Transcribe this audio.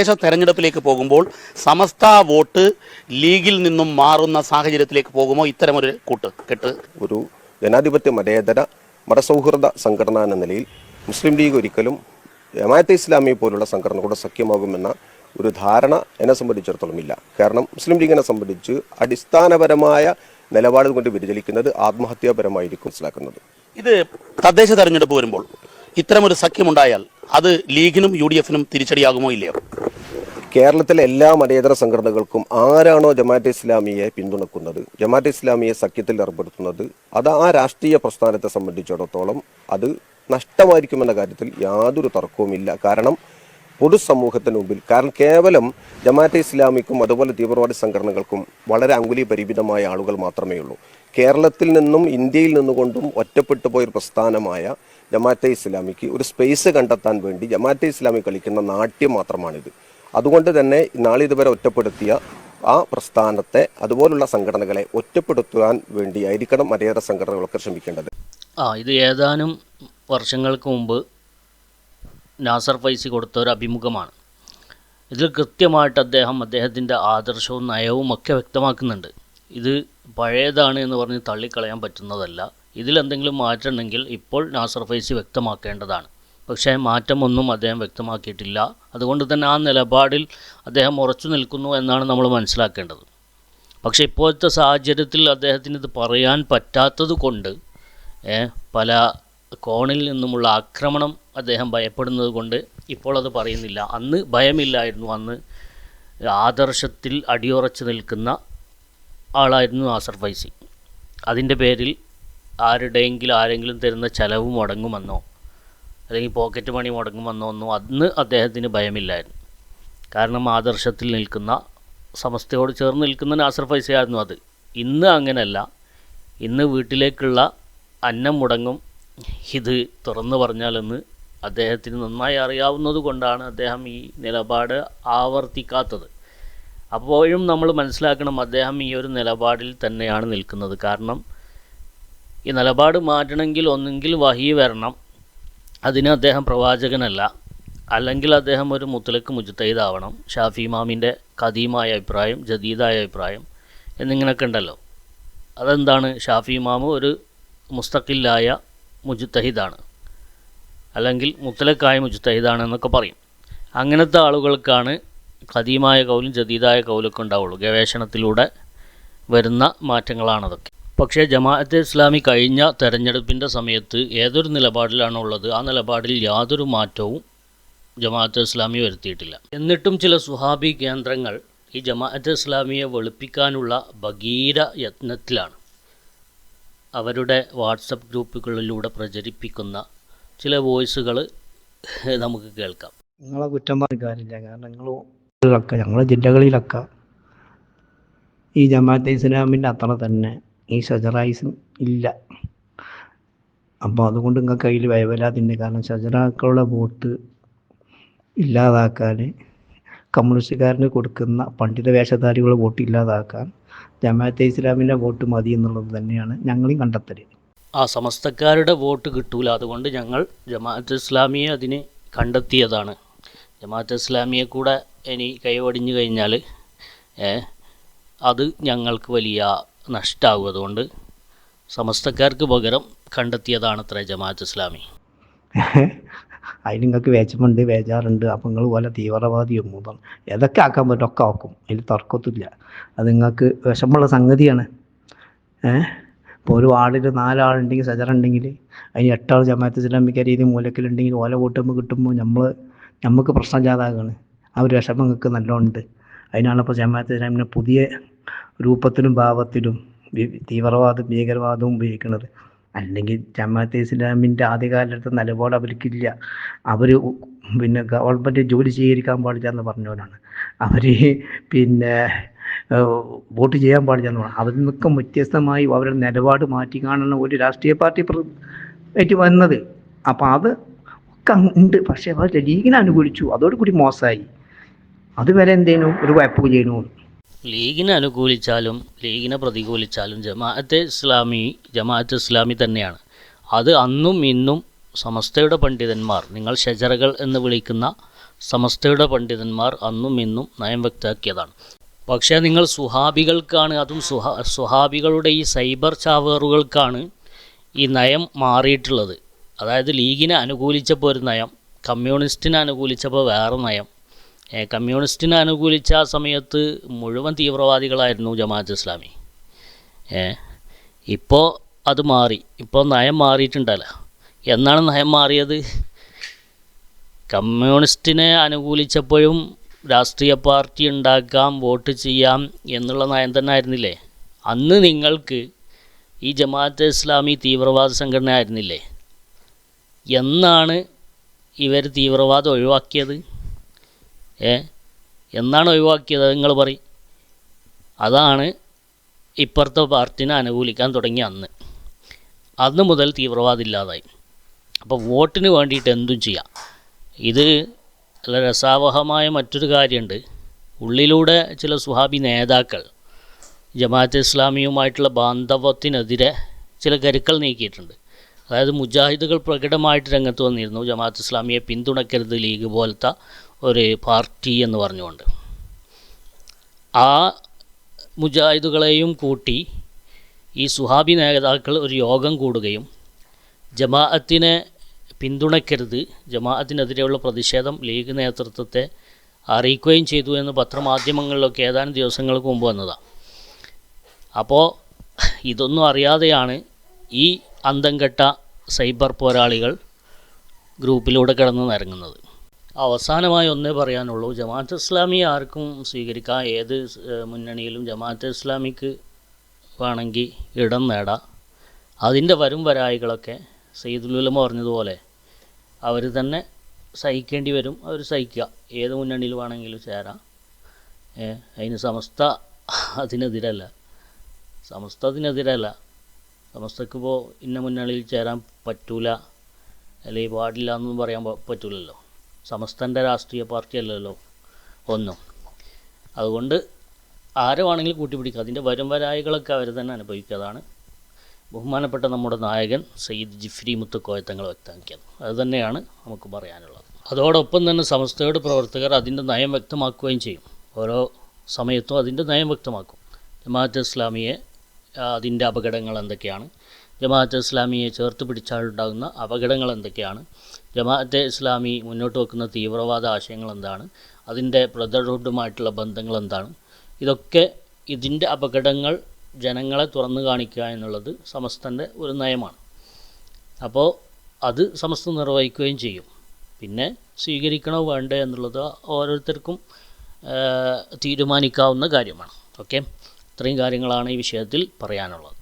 തദ്ദേശ തെരഞ്ഞെടുപ്പിലേക്ക് പോകുമ്പോൾ സമസ്ത വോട്ട് ലീഗിൽ നിന്നും മാറുന്ന സാഹചര്യത്തിലേക്ക് പോകുമോ? ഇത്തരമൊരു കൂട്ട് കെട്ട്. ഒരു ജനാധിപത്യ മതേതര മതസൗഹൃദ സംഘടന എന്ന നിലയിൽ മുസ്ലിം ലീഗ് ഒരിക്കലും ജമാഅത്തെ ഇസ്ലാമി പോലുള്ള സംഘടനകളുടെ സഖ്യമാകുമെന്ന ഒരു ധാരണ എന്നെ സംബന്ധിച്ചിടത്തോളം ഇല്ല. കാരണം മുസ്ലിം ലീഗിനെ സംബന്ധിച്ച് അടിസ്ഥാനപരമായ നിലപാട് കൊണ്ട് വ്യതിചലിക്കുന്നത് ആത്മഹത്യാപരമായിരിക്കും മനസ്സിലാക്കുന്നത്. ഇത് തദ്ദേശ തെരഞ്ഞെടുപ്പ് വരുമ്പോൾ ഇത്തരമൊരു സഖ്യമുണ്ടായാൽ അത് ലീഗിനും യു ഡി എഫിനും തിരിച്ചടിയാകുമോ ഇല്ലയോ? കേരളത്തിലെ എല്ലാ മതേതര സംഘടനകൾക്കും ആരാണോ ജമാഅത്തെ ഇസ്ലാമിയെ പിന്തുണക്കുന്നത് ജമാഅത്തെ ഇസ്ലാമിയെ സഖ്യത്തിൽ ഏർപ്പെടുത്തുന്നത് അത് ആ രാഷ്ട്രീയ പ്രസ്ഥാനത്തെ സംബന്ധിച്ചിടത്തോളം അത് നഷ്ടമായിരിക്കുമെന്ന കാര്യത്തിൽ യാതൊരു തർക്കവുമില്ല. കാരണം പൊതുസമൂഹത്തിന് മുമ്പിൽ കാരണം കേവലം ജമാഅത്തെ ഇസ്ലാമിക്കും അതുപോലെ തീവ്രവാദി സംഘടനകൾക്കും വളരെ അങ്കുലി പരിമിതമായ ആളുകൾ മാത്രമേ ഉള്ളൂ. കേരളത്തിൽ നിന്നും ഇന്ത്യയിൽ നിന്നുകൊണ്ടും ഒറ്റപ്പെട്ടു പോയൊരു പ്രസ്ഥാനമായ ജമാഅത്തെ ഇസ്ലാമിക്ക് ഒരു സ്പേസ് കണ്ടെത്താൻ വേണ്ടി ജമാഅത്തെ ഇസ്ലാമി കളിക്കുന്ന നാട്യം മാത്രമാണിത്. അതുകൊണ്ട് തന്നെ നാളിതുവരെ ഒറ്റപ്പെടുത്തിയ ആ പ്രസ്ഥാനത്തെ അതുപോലുള്ള സംഘടനകളെ ഒറ്റപ്പെടുത്തുവാൻ വേണ്ടിയായിരിക്കണം മതേതര സംഘടനകളൊക്കെ ശ്രമിക്കേണ്ടത്. ആ ഇത് ഏതാനും വർഷങ്ങൾക്ക് മുമ്പ് നാസർ ഫൈസി കൊടുത്ത ഒരു അഭിമുഖമാണ്. ഇതിൽ കൃത്യമായിട്ട് അദ്ദേഹം അദ്ദേഹത്തിന്റെ ആദർശവും നയവും ഒക്കെ വ്യക്തമാക്കുന്നുണ്ട്. ഇത് പഴയതാണ് എന്ന് പറഞ്ഞ് തള്ളിക്കളയാൻ പറ്റുന്നതല്ല. ഇതിലെന്തെങ്കിലും മാറ്റമുണ്ടെങ്കിൽ ഇപ്പോൾ നാസർ ഫൈസി വ്യക്തമാക്കേണ്ടതാണ്. പക്ഷേ മാറ്റമൊന്നും അദ്ദേഹം വ്യക്തമാക്കിയിട്ടില്ല. അതുകൊണ്ട് തന്നെ ആ നിലപാടിൽ അദ്ദേഹം ഉറച്ചു നിൽക്കുന്നു എന്നാണ് നമ്മൾ മനസ്സിലാക്കേണ്ടത്. പക്ഷേ ഇപ്പോഴത്തെ സാഹചര്യത്തിൽ അദ്ദേഹത്തിന് ഇത് പറയാൻ പറ്റാത്തത് കൊണ്ട് പല കോണിൽ നിന്നുമുള്ള ആക്രമണം അദ്ദേഹം ഭയപ്പെടുന്നത് കൊണ്ട് ഇപ്പോൾ അത് പറയുന്നില്ല. അന്ന് ഭയമില്ലായിരുന്നു. അന്ന് ആദർശത്തിൽ അടിയുറച്ച് നിൽക്കുന്ന ആളായിരുന്നു നാസർ ഫൈസി. അതിന്റെ പേരിൽ ആരുടെയെങ്കിലും ആരെങ്കിലും തരുന്ന ചെലവ് മുടങ്ങുമെന്നോ? അല്ലെങ്കിൽ പോക്കറ്റ് മണി മുടങ്ങുമെന്നോ വന്നോന്നും അന്ന് അദ്ദേഹത്തിന് ഭയമില്ലായിരുന്നു. കാരണം ആദർശത്തിൽ നിൽക്കുന്ന സമസ്തയോട് ചേർന്ന് നിൽക്കുന്ന നാസർ ഫൈസയായിരുന്നു അത്. ഇന്ന് അങ്ങനെയല്ല ഇന്ന് വീട്ടിലേക്കുള്ള അന്നം മുടങ്ങും. ഇത് തുറന്നു പറഞ്ഞാലെന്ന് അദ്ദേഹത്തിന് നന്നായി അറിയാവുന്നത് കൊണ്ടാണ് അദ്ദേഹം ഈ നിലപാട് ആവർത്തിക്കാത്തത്. അപ്പോഴും നമ്മൾ മനസ്സിലാക്കണം അദ്ദേഹം ഈ ഒരു നിലപാടിൽ തന്നെയാണ് നിൽക്കുന്നത്. കാരണം ഈ നിലപാട് മാറ്റണമെങ്കിൽ ഒന്നെങ്കിൽ വഹി വരണം. അതിന് അദ്ദേഹം പ്രവാചകനല്ല. അല്ലെങ്കിൽ അദ്ദേഹം ഒരു മുത്തലക്ക് മുജത്തൈദാവണം ഷാഫി ഇമാമിന്റെ കദീമായ അഭിപ്രായം ജദീദായ അഭിപ്രായം എന്നിങ്ങനെയൊക്കെ ഉണ്ടല്ലോ. അതെന്താണ്? ഷാഫി ഇമാമ് ഒരു മുസ്തഖില്ലായ മുജുത്തഹിദാണ്. അല്ലെങ്കിൽ മുത്തലക്കായ മുജുത്തഹിദാണ് എന്നൊക്കെ പറയും. അങ്ങനത്തെ ആളുകൾക്കാണ് കദീമായ കൗലും ജദീദായ കൗലൊക്കെ ഉണ്ടാവുള്ളൂ. ഗവേഷണത്തിലൂടെ വരുന്ന മാറ്റങ്ങളാണതൊക്കെ. പക്ഷേ ജമാഅത്തെ ഇസ്ലാമി കഴിഞ്ഞ തെരഞ്ഞെടുപ്പിന്റെ സമയത്ത് ഏതൊരു നിലപാടിലാണോ ഉള്ളത് ആ നിലപാടിൽ യാതൊരു മാറ്റവും ജമാഅത്തെ ഇസ്ലാമി വരുത്തിയിട്ടില്ല. എന്നിട്ടും ചില സുഹാബി കേന്ദ്രങ്ങൾ ഈ ജമാഅത്തെ ഇസ്ലാമിയെ വെളുപ്പിക്കാനുള്ള ഭഗീര യത്നത്തിലാണ്. അവരുടെ വാട്സപ്പ് ഗ്രൂപ്പുകളിലൂടെ പ്രചരിപ്പിക്കുന്ന ചില വോയിസുകൾ നമുക്ക് കേൾക്കാം. നിങ്ങളെ കുറ്റം പറഞ്ഞ കാരണം നിങ്ങളൊക്കെ ഞങ്ങളെ ജില്ലകളിലൊക്കെ ഈ ജമാഅത്തെ ഇസ്ലാമിന്റെ അത്ര തന്നെ ഈ ഷജറായിസും ഇല്ല. അപ്പോൾ അതുകൊണ്ട് നിങ്ങൾക്ക് കയ്യിൽ വയവലാതിന്റെ കാരണം ഷജറാക്കളുടെ വോട്ട് ഇല്ലാതാക്കാൻ കമ്മ്യൂണിസ്റ്റുകാരന് കൊടുക്കുന്ന പണ്ഡിത വേഷധാരികളുടെ വോട്ട് ഇല്ലാതാക്കാൻ ജമാഅത്തെ ഇസ്ലാമിന്റെ വോട്ട് മതി എന്നുള്ളത് തന്നെയാണ് ഞങ്ങളും കണ്ടെത്തൽ ആ സമസ്തക്കാരുടെ വോട്ട് കിട്ടൂല. അതുകൊണ്ട് ഞങ്ങൾ ജമാഅത്ത് ഇസ്ലാമിയെ അതിന് കണ്ടെത്തിയതാണ്. ജമാഅത്ത് ഇസ്ലാമിയെ കൂടെ ഇനി കൈവടിഞ്ഞു കഴിഞ്ഞാൽ അത് ഞങ്ങൾക്ക് വലിയ നഷ്ടമാകും സമസ്തക്കാർക്ക് പകരം കണ്ടെത്തിയതാണ് അത്ര ജമാഅത്ത് ഇസ്ലാമി. അതിന് നിങ്ങൾക്ക് വേച്ചമുണ്ട് വേജാറുണ്ട് അപ്പം നിങ്ങൾ പോലെ തീവ്രവാദിയും മൂന്നാണ് ഏതൊക്കെ ആക്കാൻ പറ്റും ഒക്കെ ആക്കും. അതിൽ തർക്കത്തില്ല അത് നിങ്ങൾക്ക് വിഷമമുള്ള സംഗതിയാണ്. ഏഹ് ഇപ്പോൾ ഒരു വാർഡിൽ നാലാളുണ്ടെങ്കിൽ സജറുണ്ടെങ്കിൽ അതിന് എട്ടാൾ ജമാഅത്ത് ഇസ്ലാമിക്ക രീതി മൂലക്കിലുണ്ടെങ്കിൽ ഓല കൂട്ടുമ്പോൾ കിട്ടുമ്പോൾ നമ്മൾ നമുക്ക് പ്രശ്നം ജാതാകാണ് ആ ഒരു വിഷമം നിങ്ങൾക്ക് നല്ലോണ്ട് അതിനാണ് ഇപ്പോൾ ജമാഅത്ത് ഇസ്ലാമിനെ പുതിയ രൂപത്തിലും ഭാവത്തിലും തീവ്രവാദം ഭീകരവാദവും ഉപയോഗിക്കുന്നത്. അല്ലെങ്കിൽ ജമാഅത്തെ ഇസ്ലാമിന്റെ ആദ്യകാലത്തെ നിലപാട് അവർക്കില്ല അവർ പിന്നെ ഗവൺമെന്റ് ജോലി സ്വീകരിക്കാൻ പാടില്ല എന്ന് പറഞ്ഞവരാണ്. അവർ പിന്നെ വോട്ട് ചെയ്യാൻ പാടില്ല എന്ന് പറഞ്ഞു അതിൽ നിന്നൊക്കെ വ്യത്യസ്തമായി അവരുടെ നിലപാട് മാറ്റി കാണുന്ന ഒരു രാഷ്ട്രീയ പാർട്ടി ഏറ്റു വന്നത്. അപ്പോൾ അത് ഒക്കെ ഉണ്ട്. പക്ഷേ അവർ ലീഗിനെ അനുകൂലിച്ചു. അതോടുകൂടി മോശമായി. അതുവരെ എന്തേനു ഒരു ചെയ്യണു. ലീഗിനെ അനുകൂലിച്ചാലും ലീഗിനെ പ്രതികൂലിച്ചാലും ജമാഅത്തെ ഇസ്ലാമി ജമാഅത്ത് ഇസ്ലാമി തന്നെയാണ്. അത് അന്നും ഇന്നും സമസ്തയുടെ പണ്ഡിതന്മാർ നിങ്ങൾ ഷജറകൾ എന്ന് വിളിക്കുന്ന സമസ്തയുടെ പണ്ഡിതന്മാർ അന്നും ഇന്നും നയം വ്യക്തമാക്കിയതാണ്. പക്ഷേ നിങ്ങൾ സുഹാബികൾക്കാണ് അതും സുഹാ സുഹാബികളുടെ ഈ സൈബർ ചാവേറുകൾക്കാണ് ഈ നയം മാറിയിട്ടുള്ളത്. അതായത് ലീഗിനെ അനുകൂലിച്ചപ്പോൾ ഒരു നയം കമ്മ്യൂണിസ്റ്റിനെ അനുകൂലിച്ചപ്പോൾ വേറെ നയം. കമ്മ്യൂണിസ്റ്റിനെ അനുകൂലിച്ച ആ സമയത്ത് മുഴുവൻ തീവ്രവാദികളായിരുന്നു ജമാഅത്ത് ഇസ്ലാമി. ഇപ്പോൾ അത് മാറി. ഇപ്പോൾ നയം മാറിയിട്ടുണ്ടല്ലോ. എന്നാണ് നയം മാറിയത്? കമ്മ്യൂണിസ്റ്റിനെ അനുകൂലിച്ചപ്പോഴും രാഷ്ട്രീയ പാർട്ടി ഉണ്ടാക്കാം വോട്ട് ചെയ്യാം എന്നുള്ള നയം തന്നെ ആയിരുന്നില്ലേ? അന്ന് നിങ്ങൾക്ക് ഈ ജമാഅത്തെ ഇസ്ലാമി തീവ്രവാദ സംഘടന ആയിരുന്നില്ലേ? എന്നാണ് ഇവർ തീവ്രവാദം ഒഴിവാക്കിയത്? ഏ? എന്നാണ് ഒഴിവാക്കിയത് നിങ്ങൾ പറ അതാണ് ഇപ്പുറത്തെ പാർട്ടിനെ അനുകൂലിക്കാൻ തുടങ്ങി അന്ന്. അന്ന് മുതൽ തീവ്രവാദം ഇല്ലാതായി. അപ്പോൾ വോട്ടിന് വേണ്ടിയിട്ട് എന്തും ചെയ്യാം. ഇത് നല്ല രസാവഹമായ മറ്റൊരു കാര്യമുണ്ട് ഉള്ളിലൂടെ ചില സുഹാബി നേതാക്കൾ ജമാഅത്ത് ഇസ്ലാമിയുമായിട്ടുള്ള ബാന്ധവത്തിനെതിരെ ചില കരുക്കൾ നീക്കിയിട്ടുണ്ട്. അതായത് മുജാഹിദുകൾ പ്രകടമായിട്ട് രംഗത്ത് വന്നിരുന്നു. ജമാഅത്ത് ഇസ്ലാമിയെ പിന്തുണക്കരുത് ലീഗ് പോലത്തെ ഒരു പാർട്ടി എന്ന് പറഞ്ഞുകൊണ്ട്. ആ മുജാഹിദുകളെയും കൂട്ടി ഈ സുഹാബി നേതാക്കൾ ഒരു യോഗം കൂടുകയും ജമാഅത്തിനെ പിന്തുണയ്ക്കരുത് ജമാഅത്തിനെതിരെയുള്ള പ്രതിഷേധം ലീഗ് നേതൃത്വത്തെ അറിയിക്കുകയും ചെയ്തു എന്ന് പത്രമാധ്യമങ്ങളിലൊക്കെ ഏതാനും ദിവസങ്ങൾക്ക് മുമ്പ് വന്നതാണ് അപ്പോൾ ഇതൊന്നും അറിയാതെയാണ് ഈ അന്തംകെട്ട സൈബർ പോരാളികൾ ഗ്രൂപ്പിലൂടെ കിടന്ന് നിരങ്ങുന്നത്. അവസാനമായി ഒന്നേ പറയാനുള്ളൂ ജമാഅത്ത് ഇസ്ലാമി ആർക്കും സ്വീകരിക്കാം ഏത് മുന്നണിയിലും ജമാഅത്ത് ഇസ്ലാമിക്ക് വേണമെങ്കിൽ ഇടം നേടാം. അതിന്റെ വരും വരായികളൊക്കെ സയ്യിദുലുലമ പറഞ്ഞതുപോലെ അവർ തന്നെ സഹിക്കേണ്ടി വരും അവർ സഹിക്കുക. ഏത് മുന്നണിയിൽ വേണമെങ്കിലും ചേരാം. അതിന് സമസ്ത അതിനെതിരല്ല. സമസ്ത അതിനെതിരല്ല. സമസ്തക്കിപ്പോൾ ഇന്ന മുന്നണിയിൽ ചേരാൻ പറ്റൂല അല്ലെങ്കിൽ പാടില്ല എന്നൊന്നും പറയാൻ പറ്റൂലല്ലോ. സമസ്തന്റെ രാഷ്ട്രീയ പാർട്ടി അല്ലല്ലോ ഒന്നും. അതുകൊണ്ട് ആരെ വേണമെങ്കിലും കൂട്ടിപ്പിടിക്കുക അതിന്റെ വരും വരായികളൊക്കെ അവർ തന്നെ അനുഭവിക്കുക ബഹുമാനപ്പെട്ട നമ്മുടെ നായകൻ സയ്യിദ് ജിഫ്രി മുത്തുക്കോയത്തങ്ങൾ വ്യക്തമാക്കിയത്. അത് തന്നെയാണ് നമുക്ക് പറയാനുള്ളത്. അതോടൊപ്പം തന്നെ സമസ്തയുടെ പ്രവർത്തകർ അതിന്റെ നയം വ്യക്തമാക്കുകയും ചെയ്യും. ഓരോ സമയത്തും അതിന്റെ നയം വ്യക്തമാക്കും. ജമാഅത്ത് ഇസ്ലാമിയെ അതിന്റെ അപകടങ്ങൾ എന്തൊക്കെയാണ്? ജമാഅത്ത് ഇസ്ലാമിയെ ചേർത്ത് പിടിച്ചാലുണ്ടാകുന്ന അപകടങ്ങൾ എന്തൊക്കെയാണ്? ജമാഅത്തെ ഇസ്ലാമി മുന്നോട്ട് വെക്കുന്ന തീവ്രവാദ ആശയങ്ങൾ എന്താണ്? അതിന്റെ ബ്രദർഹുഡുമായിട്ടുള്ള ബന്ധങ്ങൾ എന്താണ്? ഇതൊക്കെ ഇതിന്റെ അപകടങ്ങൾ ജനങ്ങളെ തുറന്നു കാണിക്കുക എന്നുള്ളത് സമസ്തന്റെ ഒരു നയമാണ്. അപ്പോൾ അത് സമസ്ത നിർവഹിക്കുകയും ചെയ്യും. പിന്നെ സ്വീകരിക്കണോ വേണ്ടേ എന്നുള്ളത് ഓരോരുത്തർക്കും തീരുമാനിക്കാവുന്ന കാര്യമാണ്. ഓക്കെ? ഇത്രയും കാര്യങ്ങളാണ് ഈ വിഷയത്തിൽ പറയാനുള്ളത്.